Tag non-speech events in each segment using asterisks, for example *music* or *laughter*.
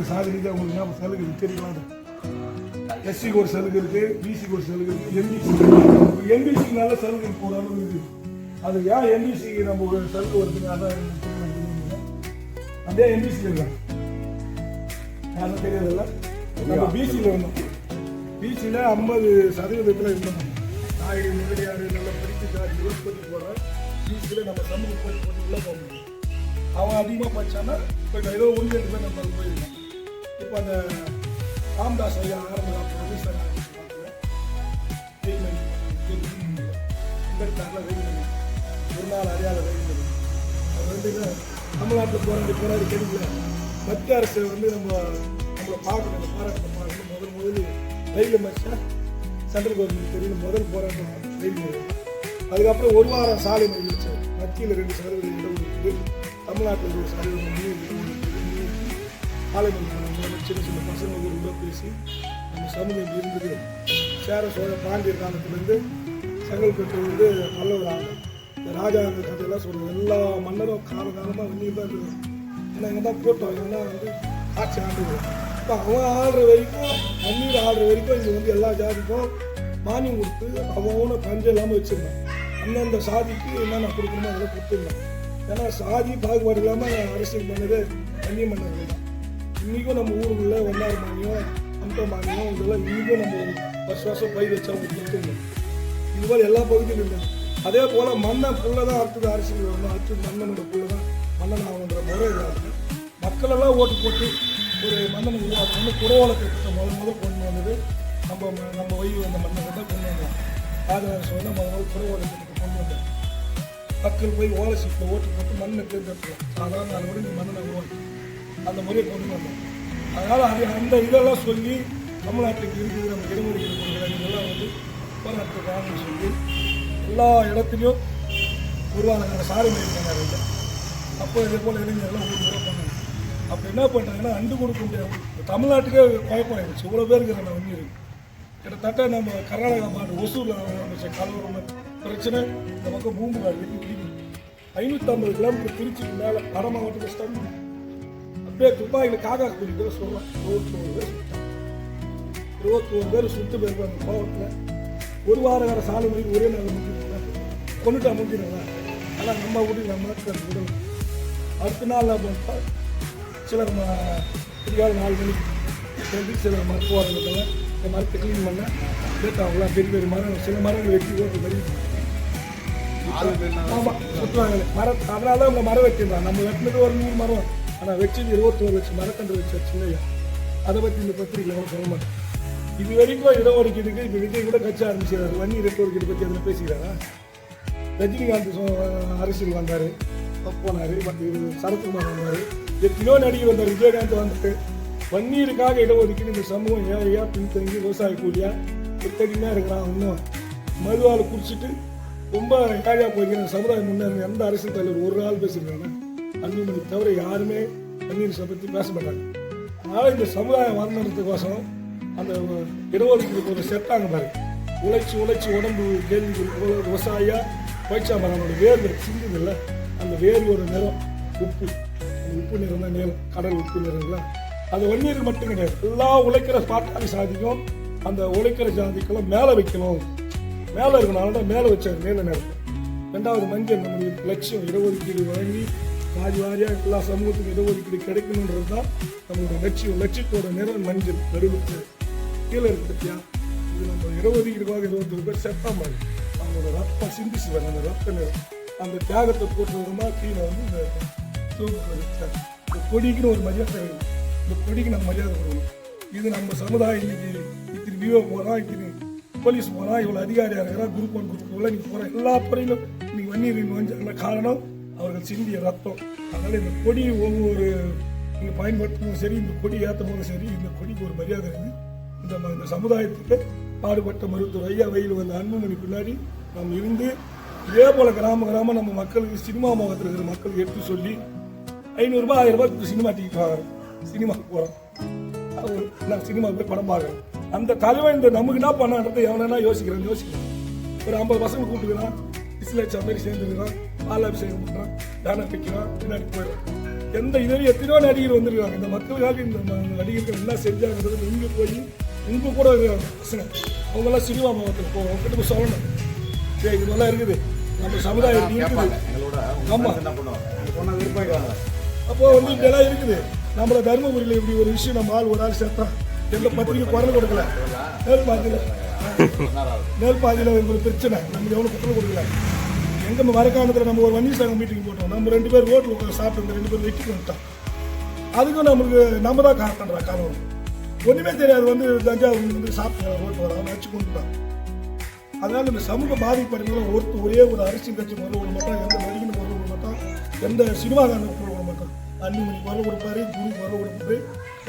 இந்த சாதி ரீதியாக உங்களுக்கு என்ன சலுகை தெரியுமா எஸ்சிக்கு ஒரு சலுகை இருக்கு பிசிக்கு ஒரு சலுகை இருக்கு எம்பிசி எம்பிசிக்கு நல்ல சலுகை போகிற அளவு இருக்கு. அது ஏன் எம்பிசிக்கு நம்ம ஒரு சலுகை வருதுங்க? அதான். அதே எம்பிசியில் இருக்காங்க. யாரும் தெரியாதுல்ல? நம்ம பிசியில் இருந்தோம். பிசியில் ஐம்பது சதவீதத்தில் இருந்தோம். நாயுடு முதலியார் நல்லா படித்து ஜாதி உற்பத்தி போகிற பிசியில் நம்ம சமூக போட்டி போட்டிக்குள்ளே போக முடியும் அவன் அதிகமாக படிச்சான்னா இப்போ ஏதோ ஒன்று பேர் நம்ம போயிருக்கோம். இப்போ அந்த ராம்தாஸ் ஐயா ஆரம்ப ப்ரொடியூசர் ஒரு நாள் அறியாத வைக்கிறது அது வந்து தமிழ்நாட்டில் போராடி போராடி கிடைக்கல மத்திய அரசு வந்து நம்ம நம்மளை பார்க்கணும் அந்த போராட்டத்தை பார்க்கணும் முதல் முதல் ரயில் அமைச்சா சென்ட்ரல் கவர்மெண்ட் தெரியும் முதல் போராட்டம் ரயில் அதுக்கப்புறம் ஒரு வாரம் சாலை மறியல் மத்தியில் ரெண்டு சதவீதம் இடம் இருக்குது தமிழ்நாட்டில் ஒரு சதவீதம் சாலை மறியல் சின்ன சின்ன பசங்க கூட பேசி நம்ம சமூகம் இருந்தது. சேர சோழ பாண்டிய காலத்துலேருந்து செங்கல்பட்டு வந்து நல்ல ஒரு இந்த ராஜாங்க கதையெல்லாம் சொல்லுவோம் எல்லா மன்னரும் காலகாலமாக வெளியே தான் இருக்குது ஏன்னா இங்கே தான் போட்டோம் இவங்க வந்து ஆட்சி ஆண்டு இப்போ அவன் ஆடுற வரைக்கும் தண்ணீர் ஆடுற வரைக்கும் இங்கே வந்து எல்லா ஜாதிக்கும் மானியம் கொடுத்து அவனை பஞ்சம் இல்லாமல் வச்சுருந்தான். அந்தந்த சாதிக்கு என்னென்ன கொடுக்கணுமோ அதெல்லாம் கொடுத்துருந்தான். ஏன்னா சாதி பாகுபாடு இல்லாமல் அரசியல் பண்ணது தண்ணி மன்னர்கள் தான் இன்றைக்கும் நம்ம ஊருக்குள்ள ஒன்றாறு மானியம் அந்த மானியம் இதெல்லாம் இன்றைக்கும் நம்ம வருஷம் வருஷம் பயிர் வச்சு அவங்க கொடுத்துருந்தோம் இது மாதிரி எல்லா பகுதியிலும் இல்லை. அதே போல் மண்ணை புள்ள தான் அடுத்தது அரசியல் வரணும் அடுத்தது மன்னனோட புள்ள தான் மன்னன் ஆகணுன்ற முறை இருக்குது மக்களெல்லாம் ஓட்டு போட்டு ஒரு மன்னனை உருவாக்கணும்னு குறவாள திட்டத்தை முதல் முதல் கொண்டு வந்தது நம்ம ம- நம்ம வழி வந்த மன்னர்கள் தான் கொண்டு வந்தோம் ராஜராஜ சோழன் முதல் முதல் குறவாள திட்டத்தை கொண்டு வந்தோம் மக்கள் போய் ஓலை சீட்டில் ஓட்டு போட்டு மண்ணை தேர்ந்தெடுக்கலாம் சாதாரண அதை மண்ணை உருவாக்கி அந்த முறையை கொண்டு வந்தோம் அதனால் அது அந்த இதெல்லாம் சொல்லி தமிழ்நாட்டுக்கு இருக்குது நம்ம இடஒதுக்கீடு கொடுக்குறாங்க இதெல்லாம் வந்து போராட்டத்துக்கு காரணம் சொல்லி எல்லா இடத்துலையும் உருவான சாலை இருக்காங்க இல்லை அப்போ இதே போல் இளைஞர்கள்லாம் ஊர் ஊராக பண்ணாங்க அப்போ என்ன பண்ணுறாங்கன்னா அண்டு கொடுக்க முடியாது. தமிழ்நாட்டுக்கே குழப்பம் ஆயிடுச்சு இவ்வளோ பேருக்கு நம்ம ஒன்று இருக்குது கிட்டத்தட்ட நம்ம கர்நாடகா மாநில ஒசூரில் ஆரம்பிச்ச கலவரம் பிரச்சனை நமக்கு மூன்று பூம்புகார் ஐநூற்றம்பது கிலோமீட்டர் திருச்சிக்கு மேலே வட மாவட்டத்தில் ஸ்டார்ட் அப்படியே துப்பாக்கியில் காக்கா குறி பேர் சொல்லலாம் இருபத்தோரு பேர் இருபத்தோரு பேர் சுட்டு போயிருப்பாங்க அந்த கோவத்தில். ஒரு வார கால சாலை மணிக்கு ஒரே நாள் முடிஞ்சிருக்காங்க கொண்டுட்டா முடிஞ்சிருங்களா ஆனால் நம்ம வீட்டுக்கு நம்ம விடணும் அடுத்த நாள் பண்ணிட்டா சிலர் விடிகால நாலு மணிக்கு சேர்ந்து சில மருத்துவர்கள் இந்த மரத்தை க்ளீன் பண்ண டேட்டா அவங்களாம் பெரிய பெரிய மரம் சில மரங்கள் வெட்டி ஓட்டு பெரிய ஆமாம் சுற்றுவாங்க மரம் அதனால தான் அவங்க மரம் வச்சிருந்தாங்க நம்ம வெட்டினது ஒரு நூறு மரம். ஆனால் வச்சது இருபத்தோரு லட்சம் மரக்கன்று வச்சு சின்னையா அதை பற்றி இந்த பத்திரிகையில் கூட சொல்ல மாட்டேன் இது வரைக்கும் இடஒதுக்கீடுக்கு இப்போ விஜய் கூட கட்சி ஆரம்பிச்சிடாரு வன்னி இடஒதுக்கீடு பற்றி அதில் பேசிக்கிறாரா? ரஜினிகாந்த் அரசியல் வந்தார் போனார் சரத்குமார் வந்தார் எத்தனையோ நடிகர் வந்தார் விஜயகாந்த் வந்துட்டு. வன்னீருக்காக இடஒதுக்கீடு இந்த சமூகம் ஏழையா பின்தங்கி விவசாய கூலியா? பித்தடிமையாக இருக்கிறான் இன்னும் மதுவால் குடிச்சிட்டு ரொம்ப ஏழையா போயிருக்கிற சமுதாயம் முன்னேறேன் எந்த அரசியல் தலைவர் ஒரு ஆள் பேசியிருக்காங்க அன்புமணி தவிர யாருமே வன்னீர் பற்றி பேச மாட்டாங்க. அதனால் இந்த சமுதாயம் வரணுன்றதுக்கோசரம் அந்த இடஒதுக்கீடு ஒரு செட்டாங்க பாரு. உழைச்சி உழைச்சி உடம்பு கேள்வி விவசாயியாக விவசாயியா பயிற்சா மரனோட வேர்கள் இல்லை அந்த வேர்வோட நிறம் உப்பு. உப்பு நிறம் தான் நிறம். கடல் உப்பு நிறம்ல அது வன்னியர்கள் மட்டும் கிடையாது. எல்லா உழைக்கிற பாட்டாளி சாதிக்கும் அந்த உழைக்கிற ஜாதிக்கெல்லாம் மேலே வைக்கணும். மேலே இருக்கணும் அதனால தான் மேலே வச்சாரு மேலே நேரத்தில் ரெண்டாவது மஞ்சள் நம்முடைய லட்சியம் இடஒதுக்கீடு வழங்கி வாரி வாரியாக எல்லா சமூகத்துக்கும் இடஒதுக்கீடு கிடைக்கணுன்றது தான் நம்மளோட லட்சியம் லட்சியத்தோட நிறம் மஞ்சள் பெருவுக்கு கீழே இருக்கு பத்தியா? இது நம்ம இடஒதுக்கீடுக்காக இருபத்தொரு பேர் செத்தா மாதிரி அவங்களோட ரத்தம் சிந்திச்சு வர அந்த ரத்த நிறம். அந்த தியாகத்தை போட்டு விதமாக கீழே வந்து இந்த இந்த கொடிக்குன்னு ஒரு மரியாதை வேணும். இந்த கொடிக்கு நம்ம மரியாதை கொடுக்கணும். இது நம்ம சமுதாயம் இன்னைக்கு இத்தனை விவோ போகிறான் இத்தனை போலீஸ் போகிறான் இவ்வளோ அதிகாரியாக இருக்கிறான் குரூப் ஒன் குரூப் டூவில் போகிற எல்லா துறையிலும் இன்னைக்கு வன்னியர் வந்தாங்க காரணம்? அவர்கள் சிந்திய ரத்தம். அதனால் இந்த கொடி ஒவ்வொரு நீங்கள் பயன்படுத்தும் போதும் சரி இந்த கொடி ஏற்றும் போதும் சரி இந்த கொடிக்கு ஒரு மரியாதை இருக்குது. இந்த இந்த சமுதாயத்துக்கு பாடுபட்ட மருத்துவர் ஐயா வெயில் வந்த அன்புமணி பின்னாடி நாம் இருந்து இதே போல் கிராம கிராமம் நம்ம மக்களுக்கு சினிமா மாவட்டத்தில் இருக்கிற மக்களுக்கு எடுத்து சொல்லி ஐநூறுரூபா ஆயிரம் ரூபாய் சினிமா டிக்கெட் வாங்குறோம். சினிமாக்கு போகிறோம் நான் சினிமா போய் படம் பார்க்குறேன் அந்த தலைவன் இந்த நமக்கு என்ன பண்ணான்றதை எவனா யோசிக்கிறேன் யோசிக்கிறேன். ஒரு ஐம்பது பசங்க கூப்பிட்டுக்கிறான் இஸ்லேச்சா மாதிரி சேர்ந்துக்கிறான். பால் அபிஷேகம் பண்ணுறான் தானம் வைக்கிறான் பின்னாடி போயிடும். எந்த இதுவரையும் எத்தனையோ நடிகர் வந்திருக்காங்க இந்த மக்களுக்காக இந்த நடிகர்கள் என்ன செஞ்சாங்கிறது இங்கே போய் இங்கே கூட பசங்க அவங்கெல்லாம் சினிமா மாவட்டத்தில் போவோம் அவங்ககிட்ட போய் சொல்லணும். சரி இது நல்லா இருக்குது. நம்ம சமுதாயம் இருக்குது. எங்களோட ஆமா. என்ன பண்ணுவாங்க? சொன்ன விருப்பாங்க அப்போ வந்து இதெல்லாம் இருக்குது. நம்மள தருமபுரியில் இப்படி ஒரு விஷயம் நம்ம ஆள் ஒரு ஆள் சேர்த்தா எந்த பத்திரிக்கை குரல் கொடுக்கல. நேர் பாதியில். *laughs* நேர் பாதியில் ஒரு பிரச்சனை. நம்ம எவ்வளோ குரல் கொடுக்கல. எங்க மரக்காணத்தில் நம்ம ஒரு வன்னி சங்கம் மீட்டிங் போட்டோம். நம்ம ரெண்டு பேர் ரோட்டில் உட்காந்து சாப்பிட்டு ரெண்டு பேர் வெட்டி வந்துட்டோம் அதுக்கும் நம்மளுக்கு நம்ம தான் காரணம்டா காரணம். ஒன்றுமே தெரியாது வந்து தஞ்சாவூர் வந்து சாப்பிட்டு ரோட்டு வர வச்சு கொண்டுட்டான். அதனால இந்த சமூக பாதிப்படைகளை ஒருத்தர் ஒரே ஒரு அரசியல் கட்சி முதல்ல ஒரு மட்டும் எந்த நடிகனும் முதல்ல ஒரு மட்டும் எந்த சினிமாக்காரனும் குரல் மட்டும் மாட்டான் அன்னிமணி குரல் கொடுப்பாரு குரு வர கொடுப்பாரு.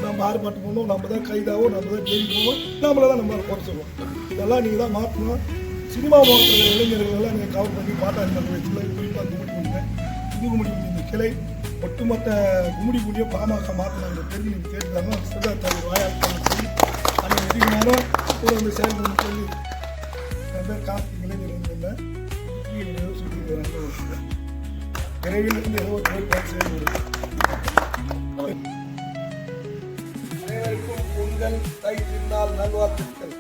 நம்ம ஆர்ப்பாட்டம் பண்ணுவோம் நம்ம தான் கைதாவோம் நம்ம தான் ஜெயிலுக்கு போவோம் நம்மள தான் நம்ம குறை சொல்லுவோம். இதெல்லாம் நீங்கள் தான் மாற்றணும் சினிமா மாவட்டத்தில் இளைஞர்கள் எல்லாம் நீங்கள் கவர் பண்ணி பாட்டாளி மக்கள் கிளை குறிப்பாக கும்பிட்டு புது புதுகுமுடி இந்த கிளை. ஒட்டுமொத்த கும்மிடி குடியை பாமக மாற்றினாங்க தெரிஞ்சு நீங்கள் கேட்டுக்காங்க சித்தார்த்த தலைவர் வாயால் சொல்லி அந்த எதிர்மானம் கூட வந்து செயல்படும் சொல்லி என் காசு இளைஞர்கள் சுற்றி விரைவில் இருந்து இருபத்தி ஏழு செயல்படும் அனைவருக்கும் பொங்கல் தை திருநாள் நல்வாழ்த்துக்கள்.